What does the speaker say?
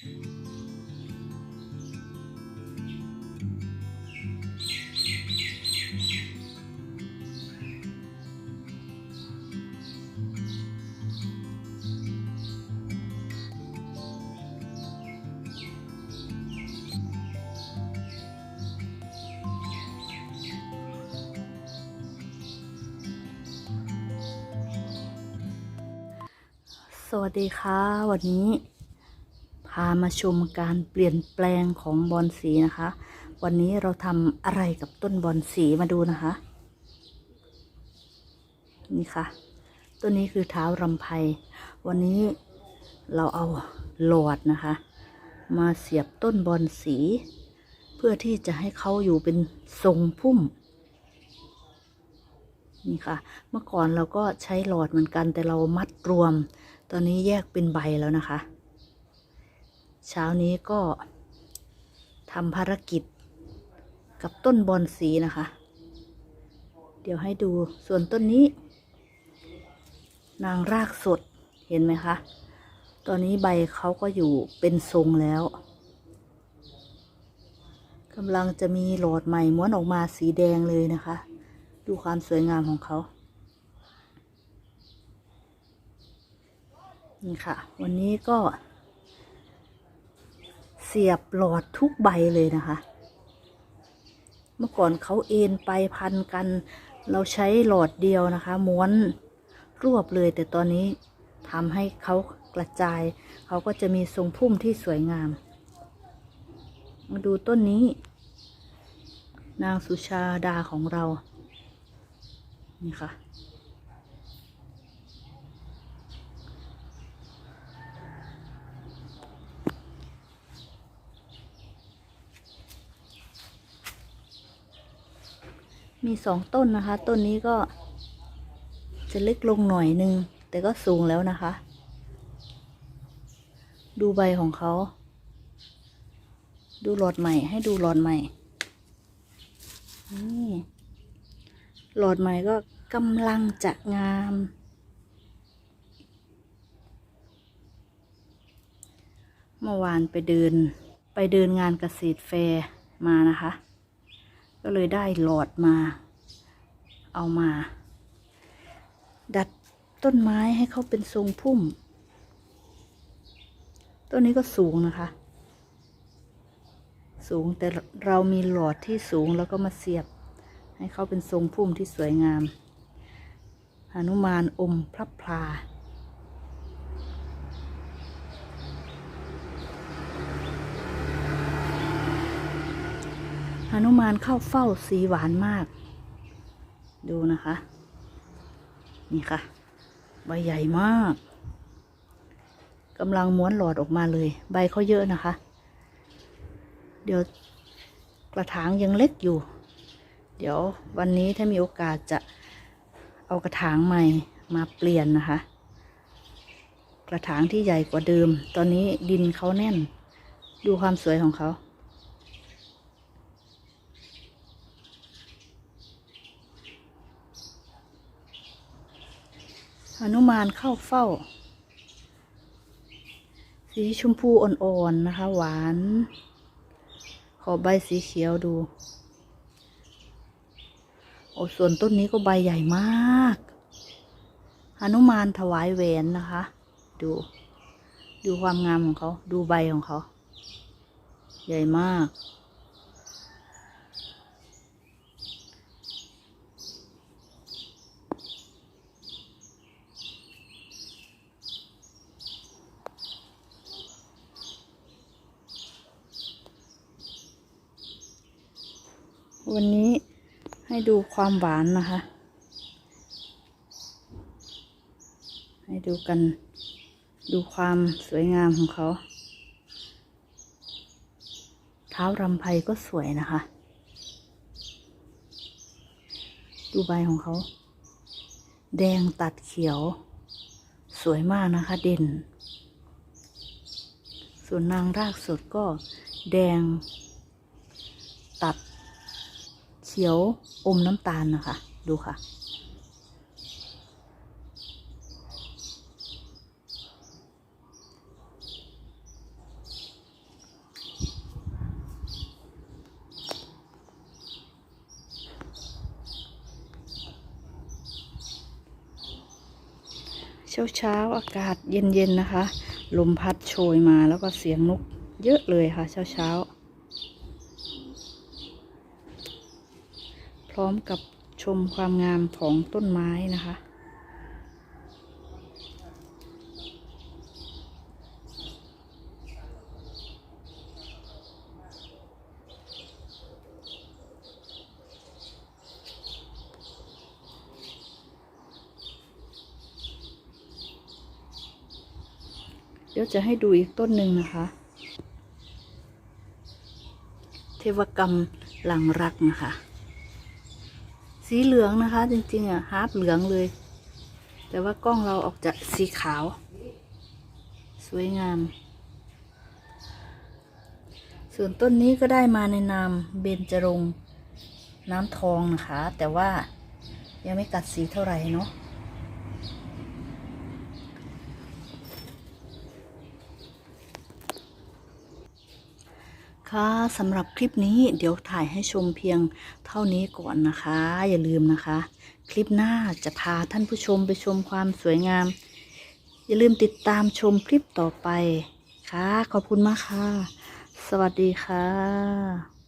สวัสดีค่ะ วันนี้ พามาชมการเปลี่ยนแปลงของบอนสีนะคะ วันนี้เราทำอะไรกับต้นบอนสีมาดูนะคะ นี่ค่ะ ต้นนี้คือเท้ารำไพวันนี้เราเอาหลอดนะคะ มาเสียบต้นบอนสี เพื่อที่จะให้เขาอยู่เป็นทรงพุ่ม นี่ค่ะ เมื่อก่อนเราก็ใช้หลอดเหมือนกันแต่เรามัดรวม ตอนนี้แยกเป็นใบแล้วนะคะ เช้านี้ก็ทำภารกิจกับต้นบอนสีนะคะ เดี๋ยวให้ดูส่วนต้นนี้ นางรากสดเห็นไหมคะ ตอนนี้ใบเขาก็อยู่เป็นทรงแล้วกำลังจะมีหลอดใหม่ม้วนออกมาสีแดงเลยนะคะ ดูความสวยงามของเขานี่ค่ะ วันนี้ก็ เสียบหลอดทุกใบเลยนะคะ เมื่อก่อนเขาเอ็นไปพันกัน เราใช้หลอดเดียวนะคะ ม้วนรวบเลย แต่ตอนนี้ทำให้เขากระจาย เขาก็จะมีทรงพุ่มที่สวยงาม มาดูต้นนี้ นางสุชาดาของเรา นี่ค่ะ มีสองต้นนะคะ ต้นนี้ก็ จะเล็กลงหน่อยนึง แต่ก็สูงแล้วนะคะ ดูใบของเขา ดูหลอดใหม่ ให้ดูหลอดใหม่ นี่หลอดใหม่ก็กำลังจะงาม เมื่อวานไปเดิน ไปเดินงานเกษตรแฟร์มานะคะ ก็เลยได้หลอดมา เอามา ดัดต้นไม้ให้เขาเป็นทรงพุ่ม ต้นนี้ก็สูงนะคะ สูงแต่เรามีหลอดที่สูงแล้วก็มาเสียบ ให้เขาเป็นทรงพุ่มที่สวยงามหนุมานอมพระพลา หนุมานเข้าเฝ้าสีหวานมาก ดูนะคะ นี่ค่ะ ใบใหญ่มากกำลังม้วนหลอดออกมาเลย ใบเขาเยอะนะคะ เดี๋ยวกระถางยังเล็กอยู่ เดี๋ยววันนี้ถ้ามีโอกาสจะเอากระถางใหม่มาเปลี่ยนนะคะ กระถางที่ใหญ่กว่าเดิม ตอนนี้ดินเขาแน่น ดูความสวยของเขา หนุมานเข้าเฝ้า สีชมพูอ่อนๆ นะคะ หวาน ขอใบสีเขียวดู โอ้ส่วนต้นนี้ก็ใบใหญ่มากหนุมานถวายแหวนนะคะ ดู ดูความงามของเขา ดูใบของเขา ใหญ่มาก วันนี้ให้ดูความหวานนะคะ ให้ดูกันดูความสวยงามของเขา เท้ารำไพก็สวยนะคะ ดูใบของเขา แดงตัดเขียว สวยมากนะคะเด่น ส่วนนางรากสดก็แดงตัด ขียวอมน้ำตาลนะคะ ดูค่ะ เช้าเช้าอากาศเย็น ๆ นะคะ ลมพัดโชยมาแล้วก็เสียงนกเยอะเลยค่ะ เช้าเช้า พร้อมกับชมความงามของต้นไม้นะคะ เดี๋ยวจะให้ดูอีกต้นหนึ่งนะคะ เทวกรรมหลังรักนะคะ สีเหลืองนะคะ จริงๆอะฮาร์ปเหลืองเลย แต่ว่ากล้องเราออกจากสีขาว สวยงาม ส่วนต้นนี้ก็ได้มาในนามเบญจรงน้ำทองนะคะ แต่ว่ายังไม่กัดสีเท่าไหร่เนาะ ค่ะสำหรับคลิปนี้เดี๋ยวถ่ายให้ชมเพียงเท่านี้ก่อนนะคะ อย่าลืมนะคะ คลิปหน้าจะพาท่านผู้ชมไปชมความสวยงาม อย่าลืมติดตามชมคลิปต่อไปค่ะ ขอบคุณมากค่ะ สวัสดีค่ะ